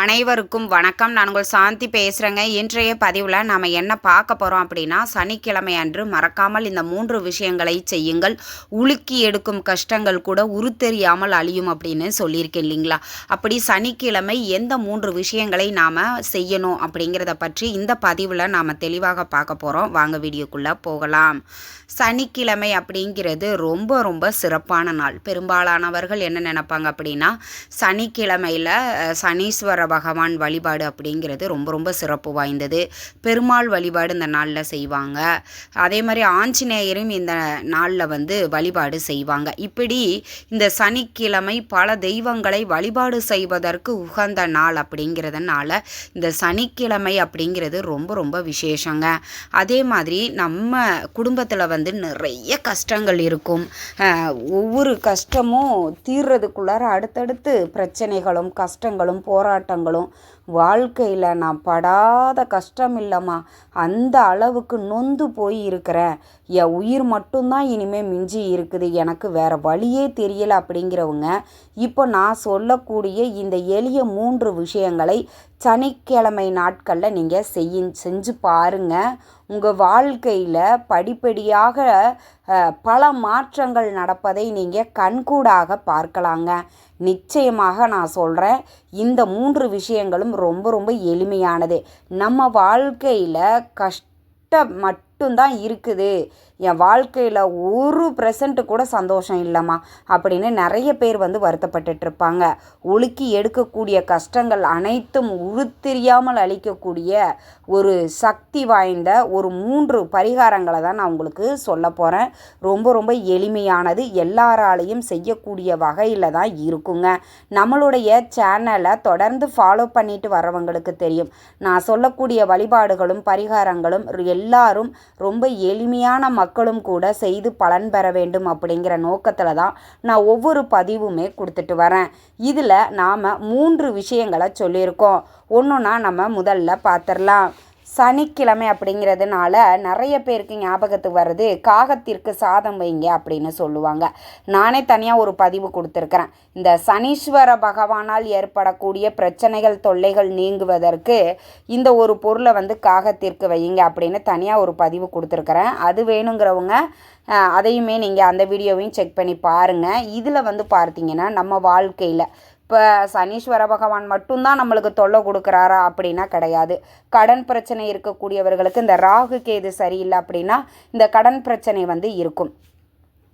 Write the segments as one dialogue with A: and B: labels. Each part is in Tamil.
A: அனைவருக்கும் வணக்கம். நான் உங்கள் சாந்தி பேசுகிறேங்க இன்றைய பதிவில் நாம் என்ன பார்க்க போகிறோம் அப்படின்னா சனிக்கிழமை அன்று மறக்காமல் இந்த மூன்று விஷயங்களை செய்யுங்கள். உலுக்கி எடுக்கும் கஷ்டங்கள் கூட உருத்தெரியாமல் அழியும் அப்படின்னு சொல்லியிருக்கேன் இல்லைங்களா? அப்படி சனிக்கிழமை எந்த மூன்று விஷயங்களை நாம் செய்யணும் அப்படிங்கிறத பற்றி இந்த பதிவில் நாம் தெளிவாக பார்க்க போகிறோம் வாங்க வீடியோக்குள்ளே போகலாம். சனிக்கிழமை அப்படிங்கிறது ரொம்ப ரொம்ப சிறப்பான நாள். பெரும்பாலானவர்கள் என்ன நினைப்பாங்க அப்படின்னா சனிக்கிழமையில் சனீஸ்வர பகவான் வழிபாடு அப்படிங்கிறது ரொம்ப ரொம்ப சிறப்பு வாய்ந்தது. பெருமாள் வழிபாடு இந்த நாளில் செய்வாங்க. அதே மாதிரி ஆஞ்சநேயரும் இந்த நாளில் வந்து வழிபாடு செய்வாங்க. இப்படி இந்த சனிக்கிழமை பல தெய்வங்களை வழிபாடு செய்வதற்கு உகந்த நாள் அப்படிங்கிறதுனால இந்த சனிக்கிழமை அப்படிங்கிறது ரொம்ப ரொம்ப விசேஷங்க. அதே மாதிரி நம்ம குடும்பத்தில் வந்து நிறைய கஷ்டங்கள் இருக்கும். ஒவ்வொரு கஷ்டமும் தீர்றதுக்குள்ளார அடுத்தடுத்து பிரச்சனைகளும் கஷ்டங்களும் போராட்டம் போராட்டங்களும் வாழ்க்கையில் நான் படாத கஷ்டம் இல்லைம்மா. அந்த அளவுக்கு நொந்து போய் இருக்கிறேன். என் உயிர் மட்டும்தான் இனிமேல் மிஞ்சி இருக்குது. எனக்கு வேற வழியே தெரியல அப்படிங்கிறவங்க இப்போ நான் சொல்லக்கூடிய இந்த எளிய மூன்று விஷயங்களை சனிக்கிழமை நாட்களில் நீங்கள் செய்ய செஞ்சு பாருங்கள் உங்கள் வாழ்க்கையில் படிப்படியாக பல மாற்றங்கள் நடப்பதை நீங்கள் கண்கூடாக பார்க்கலாங்க. நிச்சயமாக நான் சொல்கிறேன் இந்த மூன்று விஷயங்களும் ரொம்ப ரொம்ப எளிமையானது. நம்ம வாழ்க்கையில் கஷ்டம் மட்டும்தான் இருக்குது. என் வாழ்க்கையில் ஒரு ப்ரெசண்ட்டு கூட சந்தோஷம் இல்லைம்மா. அப்படின்னு நிறைய பேர் வந்து வருத்தப்பட்டுட்டு இருப்பாங்க. ஒழுக்கி எடுக்கக்கூடிய கஷ்டங்கள் அனைத்தும் உருத்தெரியாமல் அளிக்கக்கூடிய ஒரு சக்தி வாய்ந்த ஒரு மூன்று பரிகாரங்களை தான் நான் உங்களுக்கு சொல்ல போகிறேன் ரொம்ப ரொம்ப எளிமையானது. எல்லாராலையும் செய்யக்கூடிய வகையில் தான் இருக்குங்க. நம்மளுடைய சேனலை தொடர்ந்து ஃபாலோ பண்ணிட்டு வரவங்களுக்கு தெரியும். நான் சொல்லக்கூடிய வழிபாடுகளும் பரிகாரங்களும் எல்லாரும் ரொம்ப எளிமையான மக்களும் கூட செய்து பலன் பெற வேண்டும் அப்படிங்கிற நோக்கத்தில் தான் நான் ஒவ்வொரு பதிவுமே கொடுத்துட்டு வரேன். இதில் நாம் மூன்று விஷயங்களை சொல்லியிருக்கோம். ஒன்றுனா நம்ம முதல்ல பார்த்துடலாம் சனிக்கிழமை அப்படிங்கிறதுனால நிறைய பேருக்கு ஞாபகத்துக்கு வர்றது காகத்திற்கு சாதம் வைங்க அப்படின்னு சொல்லுவாங்க. நானே தனியாக ஒரு பதிவு கொடுத்துருக்குறேன். இந்த சனீஸ்வர பகவானால் ஏற்படக்கூடிய பிரச்சனைகள் தொல்லைகள் நீங்குவதற்கு இந்த ஒரு பொருளை வந்து காகத்திற்கு வையுங்க அப்படின்னு தனியாக ஒரு பதிவு கொடுத்துருக்குறேன். அது வேணுங்கிறவங்க அதையுமே நீங்கள் அந்த வீடியோவையும் செக் பண்ணி பாருங்கள் இதில் வந்து பார்த்தீங்கன்னா நம்ம வாழ்க்கையில் இப்போ சனீஸ்வர பகவான் மட்டும்தான் நம்மளுக்கு தொல்லை கொடுக்குறாரா அப்படின்னா கிடையாது. கடன் பிரச்சனை இருக்கக்கூடியவர்களுக்கு இந்த ராகு கேது சரியில்லை அப்படின்னா இந்த கடன் பிரச்சனை வந்து இருக்கும்.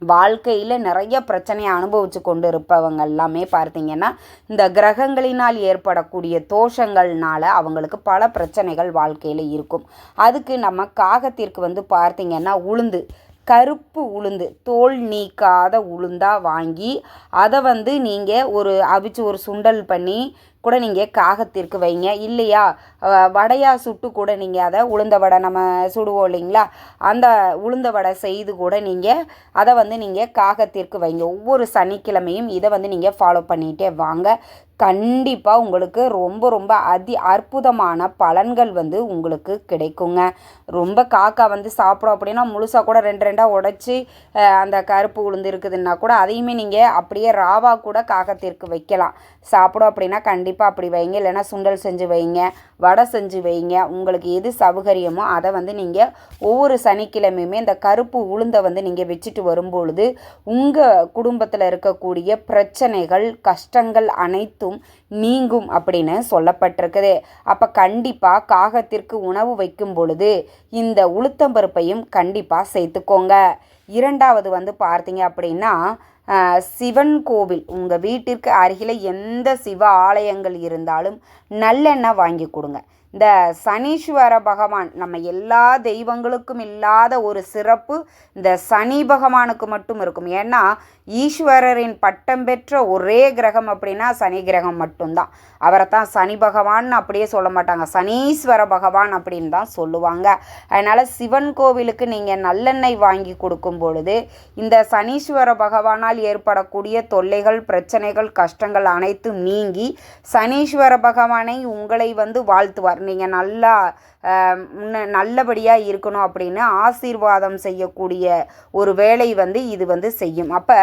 A: வாழ்க்கையில் நிறைய பிரச்சனையை அனுபவித்து கொண்டு இருப்பவங்க எல்லாமே பார்த்தீங்கன்னா இந்த கிரகங்களினால் ஏற்படக்கூடிய தோஷங்கள்னால அவங்களுக்கு பல பிரச்சனைகள் வாழ்க்கையில் இருக்கும். அதுக்கு நம்ம காகத்திற்கு வந்து பார்த்திங்கன்னா உளுந்து. கருப்பு உளுந்து தோல் நீக்காத உளுந்தாக வாங்கி அதை வந்து நீங்கள் ஒரு அவிச்சு ஒரு சுண்டல் பண்ணி கூட நீங்கள் காகத்திற்கு வைங்க. இல்லையா? வடையாக சுட்டு கூட நீங்கள் அதை உளுந்த வடை நம்ம சுடுவோம் இல்லைங்களா? அந்த உளுந்த வடை செய்து கூட நீங்கள் அதை வந்து நீங்கள் காகத்திற்கு வைங்க. ஒவ்வொரு சனிக்கிழமையும் இதை வந்து நீங்கள் ஃபாலோ பண்ணிகிட்டே வாங்க. கண்டிப்பாக உங்களுக்கு ரொம்ப ரொம்ப அதி அற்புதமான பலன்கள் வந்து உங்களுக்கு கிடைக்குங்க. ரொம்ப காக்கா வந்து சாப்பிடும் அப்படின்னா முழுசாக கூட ரெண்டு ரெண்டாக உடச்சி அந்த கருப்பு உளுந்து இருக்குதுன்னா கூட அதையுமே நீங்கள் அப்படியே ராவா கூட காகத்திற்கு வைக்கலாம். சாப்பிடும் அப்படின்னா கண்டிப்பாக அப்படி வைங்க. இல்லைனா சுண்டல் செஞ்சு வைங்க வடை செஞ்சு வைங்க. உங்களுக்கு எது சௌகரியமோ அதை வந்து நீங்கள் ஒவ்வொரு சனிக்கிழமையுமே இந்த கருப்பு உளுந்தை வந்து நீங்கள் வச்சுட்டு வரும்பொழுது உங்கள் குடும்பத்தில் இருக்கக்கூடிய பிரச்சனைகள் கஷ்டங்கள் அனைத்தும் நீங்கும் அப்படின்னு சொல்லப்பட்டிருக்குது. அப்போ கண்டிப்பாக காகத்திற்கு உணவு வைக்கும் பொழுது இந்த உளுத்தம்பருப்பையும் கண்டிப்பாக சேர்த்துக்கோங்க. இரண்டாவது வந்து பார்த்தீங்க அப்படின்னா சிவன் கோவில். உங்கள் வீட்டிற்கு அருகில் எந்த சிவ ஆலயங்கள் இருந்தாலும் நல்லெண்ணெய் வாங்கி கொடுங்க. இந்த சனீஸ்வர பகவான் நம்ம எல்லா தெய்வங்களுக்கும் இல்லாத ஒரு சிறப்பு இந்த சனி பகவானுக்கு மட்டும் இருக்கும். ஏன்னா ஈஸ்வரரின் பட்டம் பெற்ற ஒரே கிரகம் அப்படின்னா சனி கிரகம் மட்டும்தான். அவரை தான் சனி பகவான் அப்படியே சொல்ல மாட்டாங்க. சனீஸ்வர பகவான் அப்படின்னு தான் சொல்லுவாங்க. அதனால் சிவன் கோவிலுக்கு நீங்கள் நல்லெண்ணெய் வாங்கி கொடுக்கும் பொழுது இந்த சனீஸ்வர பகவானால் ஏற்படக்கூடிய தொல்லைகள் பிரச்சனைகள் கஷ்டங்கள் அனைத்தும் நீங்கி சனீஸ்வர பகவானை உங்களை வந்து வாழ்த்துவார். நீங்கள் நல்லா முன்ன நல்லபடியாக இருக்கணும் அப்படின்னு ஆசீர்வாதம் செய்யக்கூடிய ஒரு வேலை வந்து இது வந்து செய்யும். அப்போ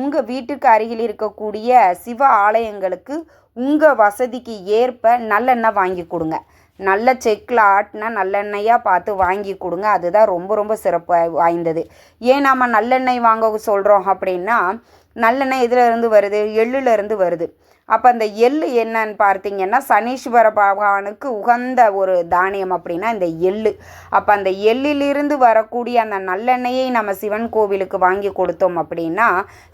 A: உங்கள் வீட்டுக்கு அருகில் இருக்கக்கூடிய சிவ ஆலயங்களுக்கு உங்கள் வசதிக்கு ஏற்ப நல்லெண்ணெய் வாங்கி கொடுங்க. நல்ல செக்கில் ஆட்டினா நல்லெண்ணெயாக பார்த்து வாங்கி கொடுங்க. அதுதான் ரொம்ப ரொம்ப சிறப்பு வாய்ந்தது. ஏன் நம்ம நல்லெண்ணெய் வாங்க சொல்கிறோம் அப்படின்னா நல்லெண்ணெய் இதில் இருந்து வருது? எள்ளுலேருந்து வருது. அப்போ அந்த எள்ளு என்னன்னு பார்த்தீங்கன்னா சனீஸ்வர பகவானுக்கு உகந்த ஒரு தானியம் அப்படின்னா இந்த எள்ளு. அப்போ அந்த எள்ளிலிருந்து வரக்கூடிய அந்த நல்லெண்ணெயை நம்ம சிவன் கோவிலுக்கு வாங்கி கொடுத்தோம் அப்படின்னா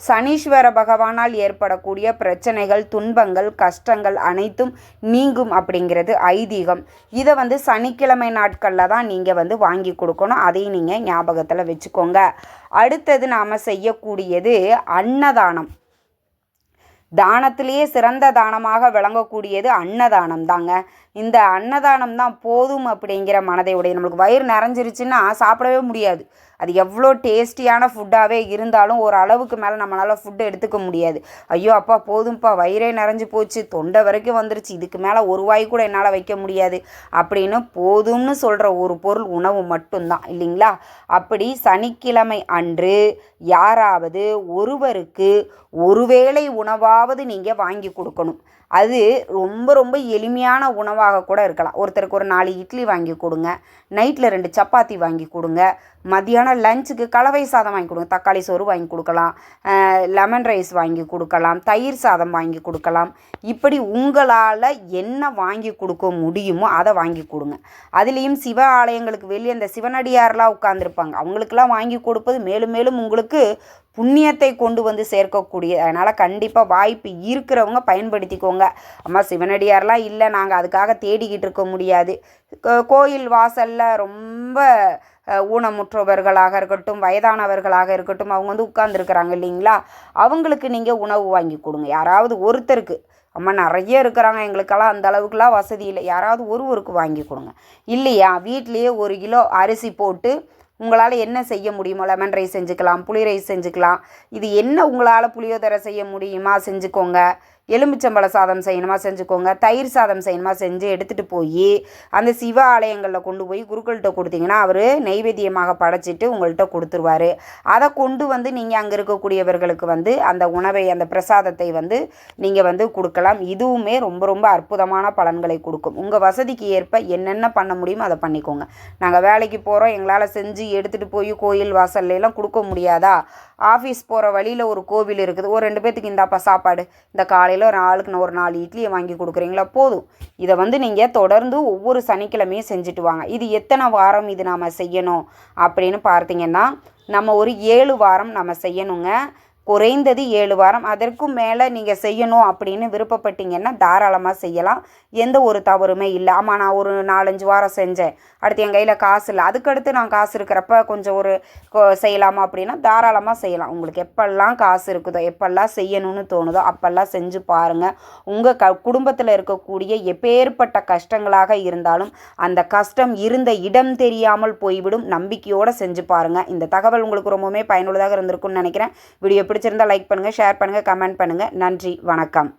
A: சனீஸ்வர பகவானால் ஏற்படக்கூடிய பிரச்சனைகள் துன்பங்கள் கஷ்டங்கள் அனைத்தும் நீங்கும் அப்படிங்கிறது ஐதீகம். இதை வந்து சனிக்கிழமை நாட்களில் தான் நீங்கள் வந்து வாங்கி கொடுக்கணும். அதையும் நீங்கள் ஞாபகத்தில் வச்சுக்கோங்க. அடுத்தது நாம் செய்யக்கூடியது அன்னதானம். தானத்திலேயே சிறந்த தானமாக விளங்கக்கூடியது அன்னதானம் தாங்க இந்த அன்னதானம் தான் போதும் அப்படிங்கிற மனதை உடைய நம்மளுக்கு வயிறு நிறைஞ்சிருச்சுன்னா சாப்பிடவே முடியாது. அது எவ்வளோ டேஸ்டியான ஃபுட்டாகவே இருந்தாலும் ஒரு அளவுக்கு மேலே நம்மளால் ஃபுட்டு எடுத்துக்க முடியாது. ஐயோ அப்பா போதும்ப்பா வயிறே நிறைஞ்சு போச்சு தொண்டை வரைக்கும் வந்துருச்சு இதுக்கு மேலே ஒரு வாய் கூட என்னால் வைக்க முடியாது அப்படின்னு போதும்னு சொல்கிற ஒரு பொருள் உணவு மட்டும்தான் இல்லைங்களா? அப்படி சனிக்கிழமை அன்று யாராவது ஒருவருக்கு ஒருவேளை உணவாவது நீங்கள் வாங்கி கொடுக்கணும். அது ரொம்ப ரொம்ப எளிமையான உணவாக கூட இருக்கலாம். ஒருத்தருக்கு ஒரு நாலு இட்லி வாங்கி கொடுங்க. நைட்டில் ரெண்டு சப்பாத்தி வாங்கி கொடுங்க. மதியானம் லஞ்சுக்கு கலவை சாதம் வாங்கி கொடுங்க. தக்காளி சோறு வாங்கி கொடுக்கலாம். லெமன் ரைஸ் வாங்கி கொடுக்கலாம். தயிர் சாதம் வாங்கி கொடுக்கலாம். இப்படி உங்களால் என்ன வாங்கி கொடுக்க முடியுமோ அதை வாங்கி கொடுங்க. அதுலேயும் சிவ ஆலயங்களுக்கு வெளியே அந்த சிவனடியாரெலாம் உட்காந்துருப்பாங்க அவங்களுக்கெல்லாம் வாங்கி கொடுப்பது மேலும் மேலும் உங்களுக்கு புண்ணியத்தை கொண்டு வந்து சேர்க்கக்கூடிய அதனால் கண்டிப்பாக வாய் வாய்ப்பு இருக்கிறவங்க பயன்படுத்திக்கோங்க. அம்மா சிவனடியாரெலாம் இல்லை நாங்கள் அதுக்காக தேடிக்கிட்டு இருக்க முடியாது. கோயில் வாசலில் ரொம்ப ஊனமுற்றவர்களாக இருக்கட்டும் வயதானவர்களாக இருக்கட்டும் அவங்க வந்து உட்கார்ந்துருக்குறாங்க இல்லைங்களா? அவங்களுக்கு நீங்கள் உணவு வாங்கி கொடுங்க. யாராவது ஒருத்தருக்கு அம்மா நிறைய இருக்கிறாங்க எங்களுக்கெல்லாம் அந்த அளவுக்குலாம் வசதி இல்லை. யாராவது ஒருவருக்கு வாங்கி கொடுங்க. இல்லையா? வீட்லேயே ஒரு கிலோ அரிசி போட்டு உங்களால் என்ன செய்ய முடியுமோ லெமன் ரைஸ் செஞ்சுக்கலாம் புளி ரைஸ் செஞ்சுக்கலாம். இது என்ன உங்களால் புளியோதரை செய்ய முடியுமா செஞ்சுக்கோங்க. எலுமிச்சம்பழ சாதம் செய்யணுமா செஞ்சுக்கோங்க. தயிர் சாதம் செய்யணுமா செஞ்சு எடுத்துகிட்டு போய் அந்த சிவ ஆலயங்களில் கொண்டு போய் குருக்கள்கிட்ட கொடுத்தீங்கன்னா அவர் நெய்வேத்தியமாக படைச்சிட்டு உங்கள்கிட்ட கொடுத்துருவார். அதை கொண்டு வந்து நீங்கள் அங்கே இருக்கக்கூடியவர்களுக்கு வந்து அந்த உணவை அந்த பிரசாதத்தை வந்து நீங்கள் வந்து கொடுக்கலாம். இதுவுமே ரொம்ப ரொம்ப அற்புதமான பலன்களை கொடுக்கும். உங்கள் வசதிக்கு ஏற்ப என்னென்ன பண்ண முடியுமோ அதை பண்ணிக்கோங்க. நாங்கள் வேலைக்கு போகிறோம் எங்களால் செஞ்சு எடுத்துகிட்டு போய் கோயில் வாசல்லாம் கொடுக்க முடியாதா? ஆஃபீஸ் போகிற வழியில் ஒரு கோவில் இருக்குது. ஒரு ரெண்டு பேர்த்துக்கு இந்தாப்பா சாப்பாடு. இந்த காலையில் ஒரு ஆளுக்கு ஒரு நாலு இட்லியை வாங்கி கொடுக்குறீங்களா? போதும். இதை வந்து நீங்கள் தொடர்ந்து ஒவ்வொரு சனிக்கிழமையும் செஞ்சுட்டு வாங்க. இது எத்தனை வாரம் இது நாம் செய்யணும் அப்படின்னு பார்த்தீங்கன்னா நம்ம ஒரு ஏழு வாரம் நம்ம செய்யணுங்க. குறைந்தது ஏழு வாரம். அதற்கும் மேலே நீங்கள் செய்யணும் அப்படின்னு விருப்பப்பட்டீங்கன்னா தாராளமாக செய்யலாம். எந்த ஒரு தவறுமே இல்லை. ஆமாம் நான் ஒரு நாலஞ்சு வாரம் செஞ்சேன். அடுத்து என் கையில் காசு இல்லை. அதுக்கடுத்து நான் காசு இருக்கிறப்ப கொஞ்சம் ஒரு செய்யலாமா அப்படின்னா தாராளமாக செய்யலாம். உங்களுக்கு எப்பெல்லாம் காசு இருக்குதோ எப்பெல்லாம் செய்யணும்னு தோணுதோ அப்பெல்லாம் செஞ்சு பாருங்கள் உங்கள் க குடும்பத்தில் இருக்கக்கூடிய எப்பேற்பட்ட கஷ்டங்களாக இருந்தாலும் அந்த கஷ்டம் இருந்த இடம் தெரியாமல் போய்விடும். நம்பிக்கையோடு செஞ்சு பாருங்கள் இந்த தகவல் உங்களுக்கு ரொம்பவுமே பயனுள்ளதாக இருந்திருக்கும்னு நினைக்கிறேன். வீடியோ பிடிச்சிருந்தால் லைக் பண்ணுங்கள் ஷேர் பண்ணுங்கள் கமெண்ட் பண்ணுங்கள் நன்றி வணக்கம்.